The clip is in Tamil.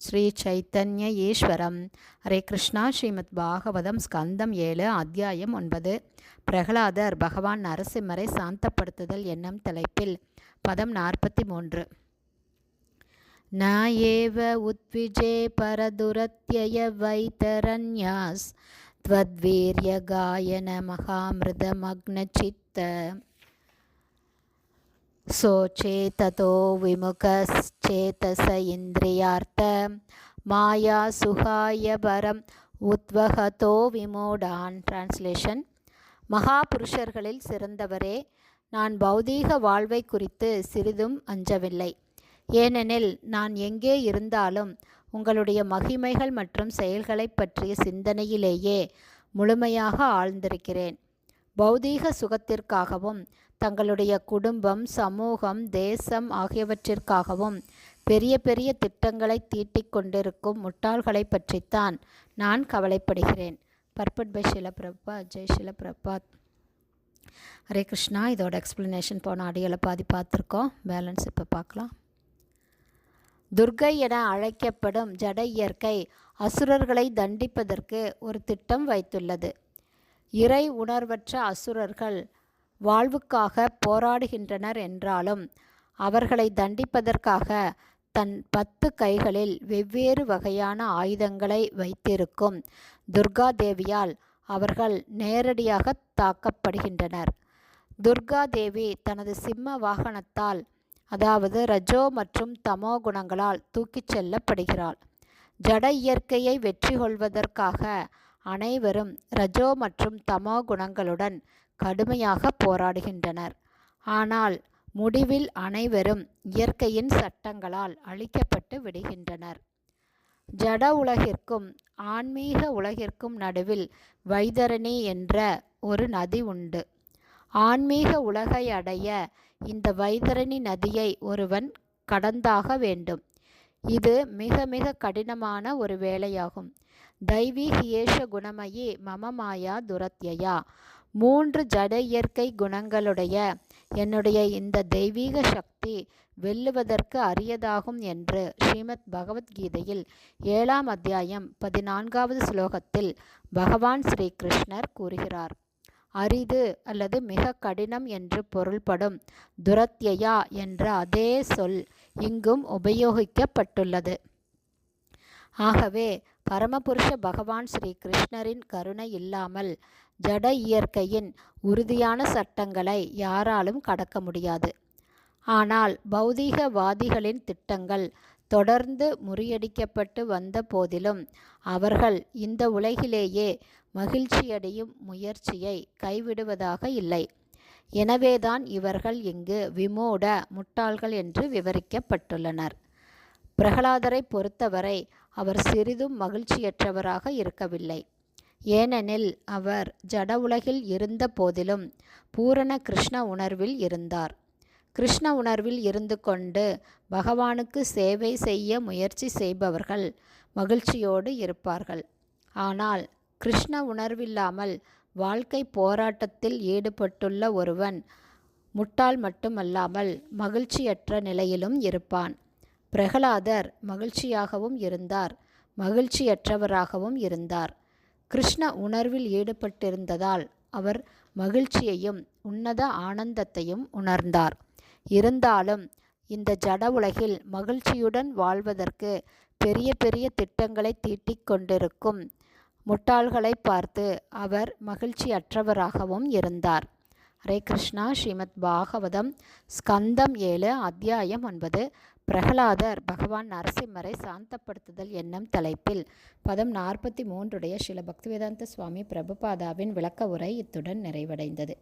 ஸ்ரீ சைத்தன்ய ஈஸ்வரம் ஹரே கிருஷ்ணா ஸ்ரீமத் பாகவதம் ஸ்கந்தம் ஏழு அத்தியாயம் ஒன்பது பிரகலாதர் பகவான் நரசிம்மரை சாந்தப்படுத்துதல் என்னும் தலைப்பில் பதம் நாற்பத்தி மூன்று ந ஏவ உத்விஜே பரதுரத்யய வைத்தரண்யாஸ் त्वद्वीर्यगायन महामृदमग्नचित्त सोचेततो विमुखश्चेतस इन्द्रियार्थ மாயா சுகாயபரம் உத்வகதோ விமோடான் டிரான்ஸ்லேஷன் மகா புருஷர்களில் சிறந்தவரே நான் பௌதீக வாழ்வை குறித்து சிறிதும் அஞ்சவில்லை ஏனெனில் நான் எங்கே இருந்தாலும் உங்களுடைய மகிமைகள் மற்றும் செயல்களை பற்றிய சிந்தனையிலேயே முழுமையாக ஆழ்ந்திருக்கிறேன் பௌதீக சுகத்திற்காகவும் தங்களுடைய குடும்பம் சமூகம் தேசம் ஆகியவற்றிற்காகவும் பெரிய பெரிய திட்டங்களை தீட்டிக் கொண்டிருக்கும் முட்டாள்களை பற்றித்தான் நான் கவலைப்படுகிறேன். பர்பட் பை ஷில பிரபா. ஜெய் ஷில பிரபாத் ஹரே கிருஷ்ணா. இதோட எக்ஸ்ப்ளனேஷன் போன அடிகளை பாதி பார்த்துருக்கோம். பேலன்ஸ் இப்போ பார்க்கலாம். துர்கை என அழைக்கப்படும் ஜட இயற்கை அசுரர்களை தண்டிப்பதற்கு ஒரு திட்டம் வைத்துள்ளது. இறை உணர்வற்ற அசுரர்கள் வாழ்வுக்காக போராடுகின்றனர் என்றாலும் அவர்களை தண்டிப்பதற்காக தன் பத்து கைகளில் வெவ்வேறு வகையான ஆயுதங்களை வைத்திருக்கும் துர்கா தேவியால் அவர்கள் நேரடியாக தாக்கப்படுகின்றனர். துர்கா தேவி தனது சிம்ம வாகனத்தால் அதாவது ரஜோ மற்றும் தமோ குணங்களால் தூக்கிச் செல்லப்படுகிறாள். ஜட இயற்கையை வெற்றி கொள்வதற்காக அனைவரும் ரஜோ மற்றும் தமோ குணங்களுடன் கடுமையாக போராடுகின்றனர். ஆனால் முடிவில் அனைவரும் இயற்கையின் சட்டங்களால் அழிக்கப்பட்டு விடுகின்றனர். ஜட உலகிற்கும் ஆன்மீக உலகிற்கும் நடுவில் வைதரணி என்ற ஒரு நதி உண்டு. ஆன்மீக உலகை அடைய இந்த வைதரணி நதியை ஒருவன் கடந்தாக வேண்டும். இது மிக மிக கடினமான ஒரு வேலையாகும். தைவி குணமயி மமமாயா துரத்யயா. மூன்று ஜட இயற்கை குணங்களுடைய என்னுடைய இந்த தெய்வீக சக்தி வெல்லுவதற்கு அரியதாகும் என்று ஸ்ரீமத் பகவத்கீதையில் ஏழாம் அத்தியாயம் பதினான்காவது ஸ்லோகத்தில் பகவான் ஸ்ரீ கிருஷ்ணர் கூறுகிறார். அரிது அல்லது மிக கடினம் என்று பொருள்படும் துரத்யயா என்ற அதே சொல் இங்கும் உபயோகிக்கப்பட்டுள்ளது. ஆகவே பரமபுருஷ பகவான் ஸ்ரீ கிருஷ்ணரின் கருணை இல்லாமல் ஜட இயற்கையின் உறுதியான சட்டங்களை யாராலும் கடக்க முடியாது. ஆனால் பௌதீகவாதிகளின் திட்டங்கள் தொடர்ந்து முறியடிக்கப்பட்டு வந்த போதிலும் அவர்கள் இந்த உலகிலேயே மகிழ்ச்சியடையும் முயற்சியை கைவிடுவதாக இல்லை. எனவேதான் இவர்கள் இங்கு விமோட முட்டாள்கள் என்று விவரிக்கப்பட்டுள்ளனர். பிரகலாதரை பொறுத்தவரை அவர் சிறிதும் மகிழ்ச்சியற்றவராக இருக்கவில்லை. ஏனெனில் அவர் ஜட உலகில் இருந்த போதிலும் பூரண கிருஷ்ண உணர்வில் இருந்தார். கிருஷ்ண உணர்வில் இருந்து கொண்டு பகவானுக்கு சேவை செய்ய முயற்சி செய்பவர்கள் மகிழ்ச்சியோடு இருப்பார்கள். ஆனால் கிருஷ்ண உணர்வில்லாமல் வாழ்க்கை போராட்டத்தில் ஈடுபட்டுள்ள ஒருவன் முட்டாள் மட்டுமல்லாமல் மகிழ்ச்சியற்ற நிலையிலும் இருப்பான். பிரகலாதர் மகிழ்ச்சியாகவும் இருந்தார் மகிழ்ச்சியற்றவராகவும் இருந்தார். கிருஷ்ண உணர்வில் ஈடுபட்டிருந்ததால் அவர் மகிழ்ச்சியையும் உன்னத ஆனந்தத்தையும் உணர்ந்தார். இருந்தாலும் இந்த ஜட உலகில் மகிழ்ச்சியுடன் வாழ்வதற்கு பெரிய பெரிய திட்டங்களை தீட்டிக் கொண்டிருக்கும் முட்டாள்களை பார்த்து அவர் மகிழ்ச்சியற்றவராகவும் இருந்தார். ஹரே கிருஷ்ணா ஸ்ரீமத் பாகவதம் ஸ்கந்தம் ஏழு அத்தியாயம் ஒன்பது பிரகலாதர் பகவான் நரசிம்மரை சாந்தப்படுத்துதல் என்னும் தலைப்பில் பதம் நாற்பத்தி மூன்றுடைய ஸ்ரீல பக்திவேதாந்த சுவாமி பிரபுபாதாவின் விளக்க உரை இத்துடன் நிறைவடைந்தது.